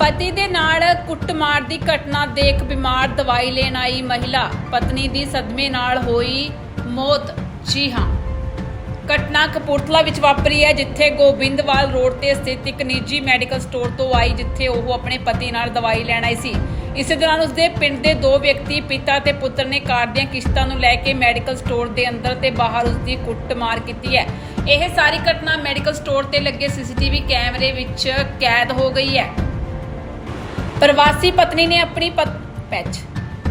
ਪਤੀ ਦੇ ਨਾਲ ਕੁੱਟਮਾਰ ਦੀ ਘਟਨਾ ਦੇਖ ਬਿਮਾਰ ਦਵਾਈ ਲੈਣ ਆਈ ਮਹਿਲਾ। ਪਤਨੀ ਦੀ ਸਦਮੇ ਨਾਲ ਹੋਈ ਮੌਤ। ਜੀ ਹਾਂ। ਘਟਨਾ ਕਪੂਰਥਲਾ ਵਿੱਚ ਵਾਪਰੀ ਹੈ, ਜਿੱਥੇ ਗੋਬਿੰਦਵਾਲ ਰੋਡ ਤੇ ਸਥਿਤ ਇੱਕ ਨਿੱਜੀ ਮੈਡੀਕਲ ਸਟੋਰ ਤੋਂ ਆਈ, ਜਿੱਥੇ ਉਹ ਆਪਣੇ ਪਤੀ ਨਾਲ ਦਵਾਈ ਲੈਣ ਆਈ ਸੀ। ਇਸੇ ਦੌਰਾਨ ਉਸਦੇ ਪਿੰਡ ਦੇ ਦੋ ਵਿਅਕਤੀ, ਪਿਤਾ ਤੇ ਪੁੱਤਰ ਨੇ ਕਾਰ ਦੀਆਂ ਕਿਸ਼ਤਾਂ ਨੂੰ ਲੈ ਕੇ ਮੈਡੀਕਲ ਸਟੋਰ ਦੇ ਅੰਦਰ ਤੇ ਬਾਹਰ ਉਸਦੀ ਕੁੱਟਮਾਰ ਕੀਤੀ ਹੈ। ਇਹ ਸਾਰੀ ਘਟਨਾ ਮੈਡੀਕਲ ਸਟੋਰ ਤੇ ਲੱਗੇ ਸੀਸੀਟੀਵੀ ਕੈਮਰੇ ਵਿੱਚ ਕੈਦ ਹੋ ਗਈ ਹੈ। ਪ੍ਰਵਾਸੀ ਪਤਨੀ ਨੇ ਆਪਣੀ ਪਤ ਪੈਚ।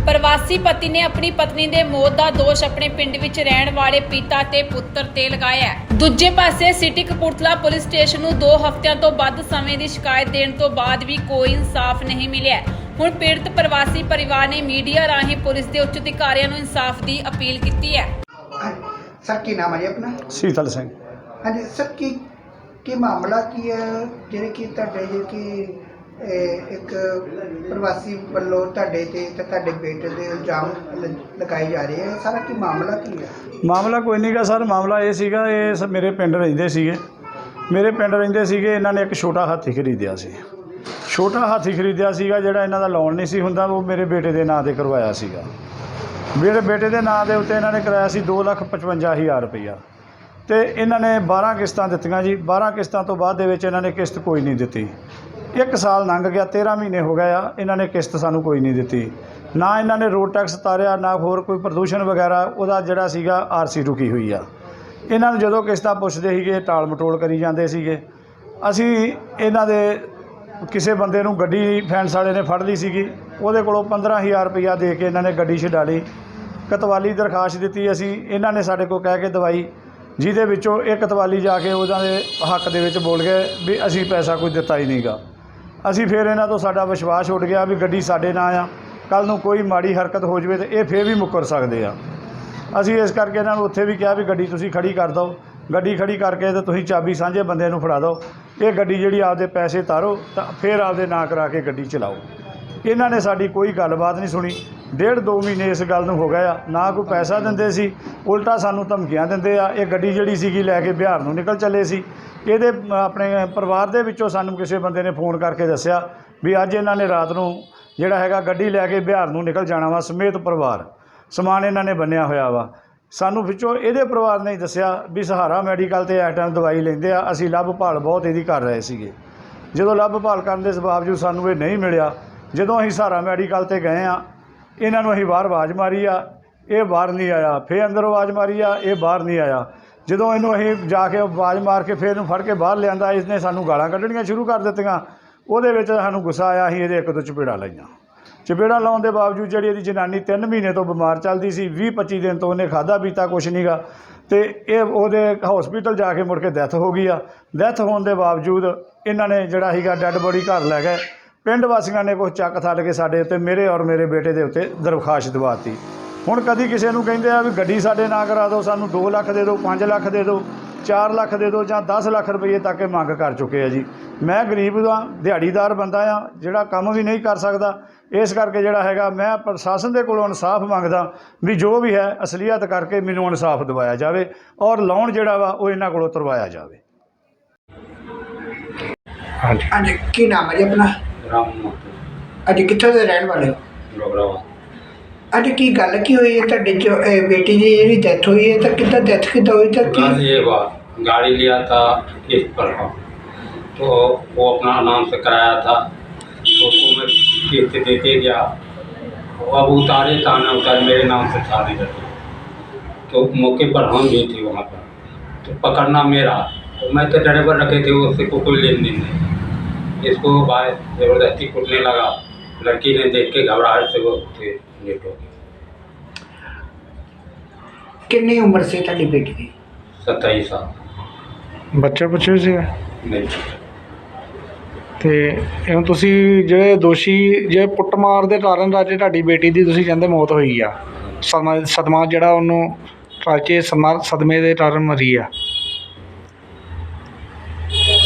ਪ੍ਰਵਾਸੀ ਪਤੀ ਨੇ ਆਪਣੀ ਪਤਨੀ ਦੇ ਮੌਤ ਦਾ ਦੋਸ਼ ਆਪਣੇ ਪਿੰਡ ਵਿੱਚ ਰਹਿਣ ਵਾਲੇ ਪਿਤਾ ਤੇ ਪੁੱਤਰ ਤੇ ਲਗਾਇਆ ਹੈ। ਦੂਜੇ ਪਾਸੇ ਸਿਟੀ ਕਪੂਰਥਲਾ ਪੁਲਿਸ ਸਟੇਸ਼ਨ ਨੂੰ 2 ਹਫ਼ਤਿਆਂ ਤੋਂ ਵੱਧ ਸਮੇਂ ਦੀ ਸ਼ਿਕਾਇਤ ਦੇਣ ਤੋਂ ਬਾਅਦ ਵੀ ਕੋਈ ਇਨਸਾਫ ਨਹੀਂ ਮਿਲਿਆ। ਹੁਣ ਪੀੜਤ ਪ੍ਰਵਾਸੀ ਪਰਿਵਾਰ ਨੇ ਮੀਡੀਆ ਰਾਹੀਂ ਪੁਲਿਸ ਦੇ ਉੱਚ ਅਧਿਕਾਰੀਆਂ ਨੂੰ ਇਨਸਾਫ ਦੀ ਅਪੀਲ ਕੀਤੀ ਹੈ। ਸਰ ਕੀ ਨਾਮ ਹੈ ਜੀ ਆਪਣਾ? ਸੀਤਲ ਸਿੰਘ। ਹਾਂਜੀ ਸਰ ਕੀ ਕੀ ਮਾਮਲਾ ਕੀ ਹੈ? ਜਿਹੜੇ ਕਿ ਤੁਹਾਡੇ ਜਿਹੜੇ ਕਿ ਇੱਕ ਪ੍ਰਵਾਸੀ ਵੱਲੋਂ ਤੁਹਾਡੇ ਤੇ ਤੇ ਤੁਹਾਡੇ ਬੇਟੇ ਦੇ ਇਲਜ਼ਾਮ ਲ- ਲਗਾਏ ਜਾ ਰਹੇ ਹੈ ਸਾਰਾ ਕੀ ਮਾਮਲਾ ਕੀ ਹੈ ਮਾਮਲਾ ਕੋਈ ਨਹੀਂਗਾ ਸਰ। ਮਾਮਲਾ ਇਹ ਸੀਗਾ, ਇਹ ਸ- ਮੇਰੇ ਪਿੰਡ ਰਹਿੰਦੇ ਸੀਗੇ। ਮੇਰੇ ਪਿੰਡ ਰਹਿੰਦੇ ਸੀਗੇ, ਇਹਨਾਂ ਨੇ ਇੱਕ ਛੋਟਾ ਹਾਥੀ ਖਰੀਦਿਆ ਸੀ। ਛੋਟਾ ਹਾਥੀ ਖਰੀਦਿਆ ਸੀਗਾ, ਜਿਹੜਾ ਇਹਨਾਂ ਦਾ ਲੋਨ ਨਹੀਂ ਸੀ ਹੁੰਦਾ, ਉਹ ਮੇਰੇ ਬੇਟੇ ਦੇ ਨਾਂ ਤੇ ਕਰਵਾਇਆ ਸੀਗਾ। ਮੇਰੇ ਬੇਟੇ ਦੇ ਨਾਂ ਦੇ ਉੱਤੇ ਇਹਨਾਂ ਨੇ ਕਰਾਇਆ ਸੀ 255000 ਰੁਪਈਆ। ਤੇ ਇਹਨਾਂ ਨੇ 12 ਕਿਸ਼ਤਾਂ ਦਿੱਤੀਆਂ ਜੀ। 12 ਕਿਸ਼ਤਾਂ ਤੋਂ ਬਾਅਦ ਦੇ ਵਿੱਚ ਇਹਨਾਂ ਨੇ ਕਿਸ਼ਤ ਕੋਈ ਨਹੀਂ ਦਿੱਤੀ। ਇੱਕ ਸਾਲ ਲੰਘ ਗਿਆ 13 ਮਹੀਨੇ ਹੋ ਗਏ ਆ, ਇਹਨਾਂ ਨੇ ਕਿਸ਼ਤ ਸਾਨੂੰ ਕੋਈ ਨਹੀਂ ਦਿੱਤੀ। ਨਾ ਇਹਨਾਂ ਨੇ ਰੋਡ ਟੈਕਸ ਤਾਰਿਆ, ਨਾ ਹੋਰ ਕੋਈ ਪ੍ਰਦੂਸ਼ਣ ਵਗੈਰਾ, ਉਹਦਾ ਜਿਹੜਾ ਸੀਗਾ ਆਰਸੀ ਰੁਕੀ ਹੋਈ ਆ। ਇਹਨਾਂ ਨੂੰ ਜਦੋਂ ਕਿਸ਼ਤਾਂ ਪੁੱਛਦੇ ਸੀਗੇ, ਟਾਲ ਮਟੋਲ ਕਰੀ ਜਾਂਦੇ ਸੀਗੇ। ਅਸੀਂ ਇਹਨਾਂ ਦੇ ਕਿਸੇ ਬੰਦੇ ਨੂੰ ਗੱਡੀ ਫੈਂਸ ਵਾਲੇ ਨੇ ਫੜ ਲਈ ਸੀਗੀ, ਉਹਦੇ ਕੋਲੋਂ 15000 ਰੁਪਇਆ ਦੇ ਕੇ ਇਹਨਾਂ ਨੇ ਗੱਡੀ ਛਡਾ ਲਈ। ਕਤਵਾਲੀ ਦਰਖਾਸਤ ਦਿੱਤੀ ਅਸੀਂ, ਇਹਨਾਂ ਨੇ ਸਾਡੇ ਕੋਲ ਕਹਿ ਕੇ ਦਵਾਈ, ਜਿਹਦੇ ਵਿੱਚੋਂ ਇਹ ਕਤਵਾਲੀ ਜਾ ਕੇ ਉਹਨਾਂ ਦੇ ਹੱਕ ਦੇ ਵਿੱਚ ਬੋਲ ਗਏ ਵੀ ਅਸੀਂ ਪੈਸਾ ਕੋਈ ਦਿੱਤਾ ਹੀ ਨਹੀਂਗਾ ਅਸੀਂ ਫਿਰ ਇਹਨਾਂ ਤੋਂ ਸਾਡਾ ਵਿਸ਼ਵਾਸ ਉੱਡ ਗਿਆ ਵੀ ਗੱਡੀ ਸਾਡੇ ਨਾਂ ਆ। ਕੱਲ ਨੂੰ ਕੋਈ ਮਾੜੀ ਹਰਕਤ ਹੋ ਜਵੇ ਤੇ ਇਹ ਫੇਰ ਵੀ ਮੁੱਕਰ ਸਕਦੇ ਆ। ਅਸੀਂ ਇਸ ਕਰਕੇ ਇਹਨਾਂ ਨੂੰ ਉੱਥੇ ਵੀ ਕਿਹਾ ਵੀ ਗੱਡੀ ਤੁਸੀਂ ਖੜੀ ਕਰ ਦਿਓ। ਗੱਡੀ ਖੜੀ ਕਰਕੇ ਤੇ ਤੁਸੀਂ ਚਾਬੀ ਸਾਂਝੇ ਬੰਦੇ ਨੂੰ ਫੜਾ ਦਿਓ। ਇਹ ਗੱਡੀ ਜਿਹੜੀ ਆਪਦੇ ਪੈਸੇ ਤਾਰੋ ਤਾਂ ਫਿਰ ਆਪਦੇ ਨਾਂ ਕਰਾ ਕੇ ਗੱਡੀ ਚਲਾਓ। ਇਹਨਾਂ ਨੇ ਸਾਡੀ ਕੋਈ ਗੱਲਬਾਤ ਨਹੀਂ ਸੁਣੀ। ਡੇਢ ਦੋ ਮਹੀਨੇ ਇਸ ਗੱਲ ਨੂੰ ਹੋ ਗਿਆ ਆ। ਨਾ ਕੋਈ ਪੈਸਾ ਦਿੰਦੇ ਸੀ, ਉਲਟਾ ਸਾਨੂੰ ਧਮਕੀਆਂ ਦਿੰਦੇ ਆ। ਇਹ ਗੱਡੀ ਜਿਹੜੀ ਸੀਗੀ ਲੈ ਕੇ ਬਿਹਾਰ ਨੂੰ ਨਿਕਲ ਚੱਲੇ ਸੀ। ਇਹਦੇ, ਆਪਣੇ ਪਰਿਵਾਰ ਦੇ ਵਿੱਚੋਂ ਸਾਨੂੰ ਕਿਸੇ ਬੰਦੇ ਨੇ ਫੋਨ ਕਰਕੇ ਦੱਸਿਆ ਵੀ ਅੱਜ ਇਹਨਾਂ ਨੇ ਰਾਤ ਨੂੰ ਜਿਹੜਾ ਹੈਗਾ ਗੱਡੀ ਲੈ ਕੇ ਬਿਹਾਰ ਨੂੰ ਨਿਕਲ ਜਾਣਾ ਵਾ, ਸਮੇਤ ਪਰਿਵਾਰ। ਸਮਾਨ ਇਹਨਾਂ ਨੇ ਬੰਨਿਆ ਹੋਇਆ ਵਾ। ਸਾਨੂੰ ਵਿੱਚੋਂ ਇਹਦੇ ਪਰਿਵਾਰ ਨੇ ਹੀ ਦੱਸਿਆ ਵੀ ਸਹਾਰਾ ਮੈਡੀਕਲ ਤੇ ਇਸ ਟਾਈਮ ਦਵਾਈ ਲੈਂਦੇ ਆ। ਅਸੀਂ ਲੱਭ ਭਾਲ ਬਹੁਤ ਇਹਦੀ ਕਰ ਰਹੇ ਸੀਗੇ। ਜਦੋਂ ਲੱਭ ਭਾਲ ਕਰਨ ਦੇ ਬਾਵਜੂਦ ਸਾਨੂੰ ਇਹ ਨਹੀਂ ਮਿਲਿਆ, ਜਦੋਂ ਅਸੀਂ ਸਹਾਰਾ ਮੈਡੀਕਲ ਤੇ ਗਏ ਆ ਇਹਨਾਂ ਨੂੰ ਅਸੀਂ ਬਾਹਰ ਆਵਾਜ਼ ਮਾਰੀ ਆ, ਇਹ ਬਾਹਰ ਨਹੀਂ ਆਇਆ। ਫੇਰ ਅੰਦਰ ਆਵਾਜ਼ ਮਾਰੀ ਆ, ਇਹ ਬਾਹਰ ਨਹੀਂ ਆਇਆ। ਜਦੋਂ ਇਹਨੂੰ ਅਸੀਂ ਜਾ ਕੇ ਆਵਾਜ਼ ਮਾਰ ਕੇ ਫੇਰ ਇਹਨੂੰ ਫੜ ਕੇ ਬਾਹਰ ਲਿਆਂਦਾ, ਇਸਨੇ ਸਾਨੂੰ ਗਾਲਾਂ ਕੱਢਣੀਆਂ ਸ਼ੁਰੂ ਕਰ ਦਿੱਤੀਆਂ। ਉਹਦੇ ਵਿੱਚ ਸਾਨੂੰ ਗੁੱਸਾ ਆਇਆ, ਅਸੀਂ ਇਹਦੇ ਇੱਕ ਦੋ ਚਪੇੜਾ ਲਈਆਂ। ਚਪੇੜਾ ਲਾਉਣ ਦੇ ਬਾਵਜੂਦ ਜਿਹੜੀ ਇਹਦੀ ਜਨਾਨੀ 3 ਮਹੀਨੇ ਤੋਂ ਬਿਮਾਰ ਚੱਲਦੀ ਸੀ 20 25 ਦਿਨ ਤੋਂ ਉਹਨੇ ਖਾਦਾ ਪੀਤਾ, ਕੁਛ ਨਹੀਂਗਾ ਤੇ ਇਹ ਉਹਦੇ ਹਸਪੀਟਲ ਜਾ ਕੇ ਮੁੜ ਕੇ ਡੈਥ ਹੋ ਗਈ ਆ। ਡੈਥ ਹੋਣ ਦੇ ਬਾਵਜੂਦ ਇਹਨਾਂ ਨੇ ਜਿਹੜਾ ਸੀਗਾ ਡੈੱਡ ਬੋਡੀ ਘਰ ਲੈ ਗਏ। ਪਿੰਡ ਵਾਸੀਆਂ ਨੇ ਕੁਛ ਚੱਕ ਥੱਲ ਕੇ ਸਾਡੇ ਉੱਤੇ ਮੇਰੇ ਔਰ ਮੇਰੇ ਬੇਟੇ ਦੇ ਉੱਤੇ ਦਰਖਾਸਤ ਦਵਾਤੀ। ਹੁਣ ਕਦੀ ਕਿਸੇ ਨੂੰ ਕਹਿੰਦੇ ਆ ਵੀ ਗੱਡੀ ਸਾਡੇ ਨਾਂ ਕਰਾ ਦਿਓ ਸਾਨੂੰ 2 ਲੱਖ ਦੇ ਦਿਓ 5 ਲੱਖ ਦੇ ਦਿਓ 4 ਲੱਖ ਦੇ ਦਿਓ ਜਾਂ 10 ਲੱਖ ਰੁਪਏ ਤੱਕ ਇਹ ਮੰਗ ਕਰ ਚੁੱਕੇ ਆ ਜੀ। ਮੈਂ ਗਰੀਬ ਦਾ ਦਿਹਾੜੀਦਾਰ ਬੰਦਾ ਆ ਜਿਹੜਾ ਕੰਮ ਵੀ ਨਹੀਂ ਕਰ ਸਕਦਾ ਇਸ ਕਰਕੇ ਜਿਹੜਾ ਹੈਗਾ ਮੈਂ ਪ੍ਰਸ਼ਾਸਨ ਦੇ ਕੋਲੋਂ ਇਨਸਾਫ ਮੰਗਦਾ ਵੀ ਜੋ ਵੀ ਹੈ ਅਸਲੀਅਤ ਕਰਕੇ ਮੈਨੂੰ ਇਨਸਾਫ ਦਿਵਾਇਆ ਜਾਵੇ ਔਰ ਲੋਨ ਜਿਹੜਾ ਵਾ ਉਹ ਇਹਨਾਂ ਕੋਲੋਂ ਤਰਵਾਇਆ ਜਾਵੇ। ਹਾਂਜੀ ਕੀ ਨਾਮ ਹੈ ਜੀ ਆਪਣਾ? ਰਾਮ ਅੱਜ ਕਿੱਥੋਂ ਦੇ ਰਹਿਣ ਵਾਲੇ ਹੋ ਡੋਗਰਾਵਾ ਅੱਜ ਕੀ ਗੱਲ ਕੀ ਹੋਈ ਹੈ ਤੁਹਾਡੇ ਜੋ ਇਹ ਬੇਟੀ ਦੀ ਜਿਹੜੀ ਡੈਥ ਹੋਈ ਹੈ ਤਾਂ ਕਿੱਦਾਂ ਡੈਥ ਕਿੱਦਾਂ ਹੋਈ ਤਾਂ ਕੀ बस ये बात गाड़ी लिया था किस्त पर हम तो वो अपना नाम से कराया था तो उसको मैं किस्त देते गया वो अब उतारे था ना उतारे मेरे नाम से था नहीं रहती तो मौके पर हम भी थे वहाँ पर तो पकड़ना मेरा तो मैं तो ड्राइवर रखे थे उससे को कोई लेन देन नहीं इसको भाई ज़बरदस्ती कूटने लगा लड़की ने देख के घबराहट से वो थे लेट हो गई ਕਿੰਨੀ ਉਮਰ ਸੀ ਤੁਹਾਡੀ ਬੇਟੀ ਦੀ सत्ताईस साल ਬੱਚਾ ਪੁੱਛਿਆ ਸੀਗਾ नहीं ਤੇ ਹੁਣ ਤੁਸੀਂ ਜਿਹੜੇ ਦੋਸ਼ੀ ਜਿਹੜੇ ਕੁੱਟਮਾਰ ਦੇ ਕਾਰਨ ਰਾਜੇ ਤੁਹਾਡੀ ਬੇਟੀ ਦੀ ਤੁਸੀਂ ਕਹਿੰਦੇ ਮੌਤ ਹੋਈ ਆ ਸਦਮਾ ਸਦਮਾ ਜਿਹੜਾ ਉਹਨੂੰ ਰਾਜੇ ਸਦਮਾ ਸਦਮੇ ਦੇ ਕਾਰਨ ਮਰੀ ਆ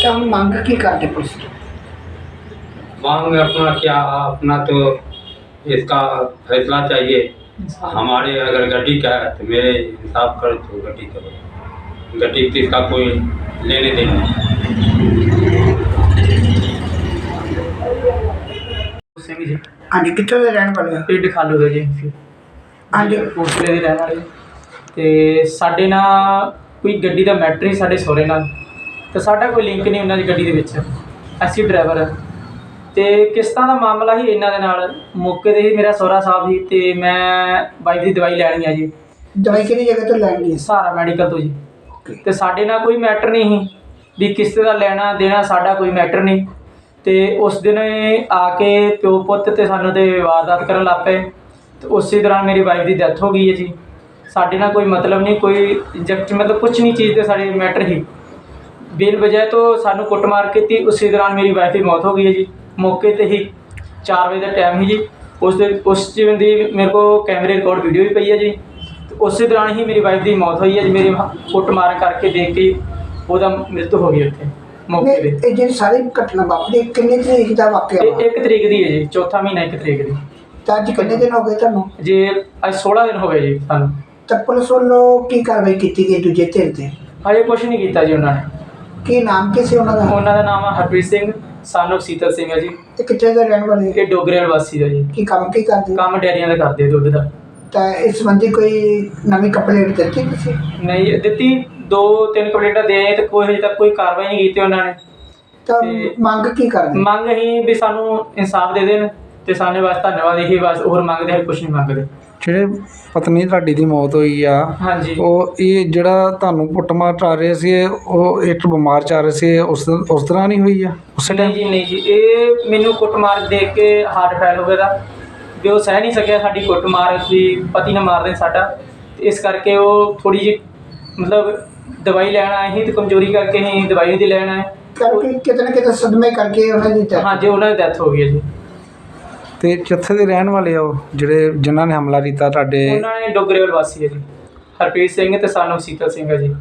ਤਾਂ ਹੁਣ ਮੰਗ ਕੀ ਕਰਦੇ ਪੁਲਿਸ ਤੋਂ मांग अपना क्या अपना तो इसका फैसला चाहिए हमारे अगर गड्डी का है तो मेरे हिसाब कर तो गड्डी करो गड्डी तो इसका कोई लेने देने नहीं। ਸਿੰਘ ਜੀ ਹਾਂਜੀ ਕਿੱਥੋਂ ਦੇ ਰਹਿਣ ਵਾਲੇ ਹੋ ਪਿੰਡ ਖਾਲੂ ਦੇ ਜੀ ਹਾਂਜੀ ਕੋਟਲੇ ਦੇ ਰਹਿਣ ਵਾਲੇ ਤੇ ਸਾਡੇ ਨਾਲ ਕੋਈ ਗੱਡੀ ਦਾ ਮੈਟਰ ਹੀ ਸਾਡੇ ਸਹੁਰੇ ਨਾਲ ਤੇ ਸਾਡਾ ਕੋਈ ਲਿੰਕ ਨਹੀਂ ਉਹਨਾਂ ਦੀ ਗੱਡੀ ਦੇ ਵਿੱਚ ਅਸੀਂ ਡਰਾਈਵਰ ਹਾਂ ਤੇ ਕਿਸ਼ਤਾਂ ਦਾ ਮਾਮਲਾ ਹੀ ਇਹਨਾਂ ਦੇ ਨਾਲ ਮੌਕੇ ਤੇ ਹੀ ਮੇਰਾ ਸਹੁਰਾ ਸਾਹਿਬ ਸੀ ਤੇ ਮੈਂ ਬਾਈਕ ਦੀ ਦਵਾਈ ਲੈਣੀ ਆ ਜੀ। ਦਵਾਈ ਕਿਹੜੀ ਜਗ੍ਹਾ ਤੋਂ ਲੈਣੀ ਹੈ ਸਹਾਰਾ ਮੈਡੀਕਲ ਤੋਂ ਜੀ। ਤੇ ਸਾਡੇ ਨਾਲ ਕੋਈ ਮੈਟਰ ਨਹੀਂ ਸੀ ਵੀ ਕਿਸ਼ਤ ਦਾ ਲੈਣਾ ਦੇਣਾ ਸਾਡਾ ਕੋਈ ਮੈਟਰ ਨਹੀਂ। ਤੇ ਉਸ ਦਿਨ ਇਹ ਆ ਕੇ ਪਿਓ ਪੁੱਤ ਤੇ ਸਾਨੂੰ ਤੇ ਵਾਰਦਾਤ ਕਰਨ ਲੱਗ ਪਏ। ਤੇ ਉਸੇ ਦੌਰਾਨ ਮੇਰੀ ਵਾਈਫ ਦੀ ਡੈਥ ਹੋ ਗਈ ਹੈ ਜੀ। ਸਾਡੇ ਨਾਲ ਕੋਈ ਮਤਲਬ ਨਹੀਂ ਕੋਈ ਜਬਤ ਮਤਲਬ ਕੁਝ ਨਹੀਂ ਚੀਜ਼ ਤੇ ਸਾਡੇ ਮੈਟਰ ਹੀ। ਬੇਲ ਵਜ੍ਹਾ ਤੋਂ ਸਾਨੂੰ ਕੁੱਟਮਾਰ ਕੀਤੀ ਉਸੇ ਦੌਰਾਨ ਮੇਰੀ ਵਾਈਫ ਦੀ ਮੌਤ ਹੋ ਗਈ ਹੈ ਜੀ। ਮੌਕੇ ਤੇ ਹੀ 4 ਵਜੇ ਦਾ ਟਾਈਮ ਸੀ ਜੀ। ਉਸ ਦੇ ਉਸ ਜੀਵਨ ਦੀ ਮੇਰੇ ਕੋਲ ਕੈਮਰੇ ਰਿਕਾਰਡ ਵੀਡੀਓ ਵੀ ਪਈ ਹੈ ਜੀ। ਤੇ ਉਸੇ ਦੌਰਾਨ ਹੀ ਮੇਰੀ ਵਾਈਫ ਦੀ ਮੌਤ ਹੋਈ ਹੈ ਜੀ। ਮੇਰੀ ਕੁੱਟਮਾਰ ਕਰਕੇ ਦੇਖ ਕੇ ਉਹਦਾ ਮ੍ਰਿਤ ਹੋ ਗਈ ਉੱਥੇ ਮੌਕੇ ਤੇ। ਇਹ ਜਿਹੜੀ ਸਾਰੀ ਘਟਨਾ ਵਾਪਰੀ ਇਹ ਕਿੰਨੇ ਤਰੀਕ ਦਾ ਵਾਕਿਆ ਇਹ ਵਾ ਇੱਕ ਤਰੀਕ ਦੀ ਹੈ ਜੀ। ਚੌਥਾ ਮਹੀਨਾ ਇੱਕ ਤਰੀਕ ਦੀ। ਤਾਂ ਅੱਜ ਕਿੰਨੇ ਦਿਨ ਹੋ ਗਏ ਤੁਹਾਨੂੰ? ਜੇ ਅੱਜ 16 ਦਿਨ ਹੋ ਗਏ ਜੀ ਸਾਨੂੰ। ਤਾਂ ਪੁਲਿਸ ਵੱਲੋਂ ਕੀ ਕਾਰਵਾਈ ਕੀਤੀ ਗਈ ਦੂਜੇ ਧਿਰ ਤੇ? ਹਜੇ ਕੁਝ ਨਹੀਂ ਕੀਤਾ ਜੀ ਉਹਨਾਂ ਨੇ। ਕੀ ਨਾਮ ਕੀ ਸੀ ਉਹਨਾਂ ਦਾ? ਉਹਨਾਂ ਦਾ ਨਾਮ ਹੈ ਹਰਪ੍ਰੀਤ ਸਿੰਘ of ਸੀਤਲ ਸਿੰਘ ਹੈ ਜੀ। ਤੇ ਕਿੱਥੇ ਦੇ ਰਹਿਣ ਵਾਲੇ? ਇਹ ਡੋਗਰੇਲ ਵਾਸੀ ਦਾ ਜੀ। ਕੀ ਕੰਮ ਕੀ ਕਰਦੇ? ਕੰਮ ਡੈਰੀਆਂ ਦਾ ਕਰਦੇ ਦੁੱਧ ਦਾ। ਤਾਂ ਇਸ ਸੰਬੰਧੀ ਕੋਈ ਨਵੀਂ ਕੰਪਲੇਂਟ ਦਿੱਤੀ ਤੁਸੀਂ? ਨਹੀਂ ਦਿੱਤੀ। ਦੋ ਤਿੰਨ ਕੰਪਲੇਂਟਾਂ ਦੇ ਆਏ ਤੇ ਕੋਈ ਹਜੇ ਤੱਕ ਕੋਈ ਕਾਰਵਾਈ ਨਹੀਂ ਕੀਤੀ ਉਹਨਾਂ ਨੇ। ਤਾਂ ਤੇ- ਮੰਗ ਕੀ ਕਰਦੇ? ਮੰਗ ਹੀ ਵੀ ਸਾਨੂੰ ਇਨਸਾਫ ਦੇ ਦੇਣ ਤੇ ਸਾਡੇ ਵਾਸਤੇ ਧੰਨਵਾਦ ਇਹੀ ਬਸ ਹੋਰ ਮੰਗਦੇ ਹੈ ਕੁਝ ਨਹੀਂ ਮੰਗਦੇ। ਜਿਹੜੇ ਪਤਨੀ ਤੁਹਾਡੀ ਦੀ ਮੌਤ ਹੋਈ ਆ ਹਾਂਜੀ। ਉਹ ਇਹ ਜਿਹੜਾ ਤੁਹਾਨੂੰ ਕੁੱਟਮਾਰ ਚਾ ਰਹੇ ਸੀ ਇਹ ਉਹ ਇੱਕ ਬਿਮਾਰ ਚਾ ਰਹੇ ਸੀ ਉਸ ਉਸ ਤਰ੍ਹਾਂ ਨਹੀਂ ਹੋਈ ਆ? ਉਸੇ ਨਹੀਂ ਟਾਈਮ ਜੀ ਨਹੀਂ ਜੀ ਇਹ ਮੈਨੂੰ ਕੁੱਟਮਾਰ ਦੇਖ ਕੇ ਹਾਰਟ ਫੈਲ ਹੋ ਗਿਆ ਦਾ। ਵੀ ਉਹ ਸਹਿ ਨਹੀਂ ਸਕਿਆ ਸਾਡੀ ਕੁੱਟਮਾਰ ਵੀ ਪਤੀ ਨੇ ਮਾਰ ਦੇ ਸਾਡਾ। ਤੇ ਇਸ ਕਰਕੇ ਉਹ ਥੋੜੀ ਜਿਹੀ ਮਤਲਬ ਦਵਾਈ ਲੈਣ ਆਏ ਸੀ ਤੇ ਕਮਜ਼ੋਰੀ ਕਰਕੇ ਹੀ ਦਵਾਈ ਦੀ ਲੈਣ ਆਏ। ਕਰਕੇ ਕਿਤੇ ਨਾ ਕਿਤੇ ਸਦਮੇ ਕਰਕੇ ਉਹਨਾਂ ਦੀ death- ਹਾਂਜੀ ਉਹਨਾਂ ਦੀ ਡੈਥ ਹੋ ਗਈ ਹੈ ਜੀ। ਤੇ ਕਿੱਥੇ ਦੇ ਰਹਿਣ ਵਾਲੇ ਆ ਉਹ ਜਿਹੜੇ ਜਿਨ੍ਹਾਂ ਨੇ ਹਮਲਾ ਕੀਤਾ ਤੁਹਾਡੇ? ਉਹਨਾਂ ਨੇ ਡੋਗਰੇਵਾਲ ਵਾਸੀ ਹੈ ਜੀ। ਹਰਪ੍ਰੀਤ ਸਿੰਘ ਤੇ ਸਾਨੂੰ ਸੀਤਲ ਸਿੰਘ ਹੈ ਜੀ।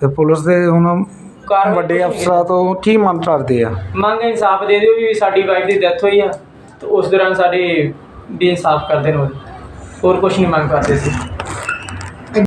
ਤੇ ਪੁਲਿਸ ਦੇ ਹੁਣ ਕਾਰਵਾਈ ਵੱਡੇ ਕੁਛ ਨਹੀਂ ਅਫਸਰਾਂ ਤੋਂ ਕੀ ਮੰਗ ਕਰਦੇ ਆ? ਮੰਗ ਇਨਸਾਫ ਦੇ ਦਿਓ ਵੀ ਸਾਡੀ ਵਾਈਫ ਦੀ ਡੈਥ ਹੋਈ ਆ। ਤੇ ਉਸ ਦੌਰਾਨ ਸਾਡੇ ਵੀ ਇਨਸਾਫ ਕਰਦੇ ਨੇ ਉਹ ਹੋਰ ਕੁਝ ਨਹੀਂ ਮੰਗ ਕਰਦੇ ਸੀ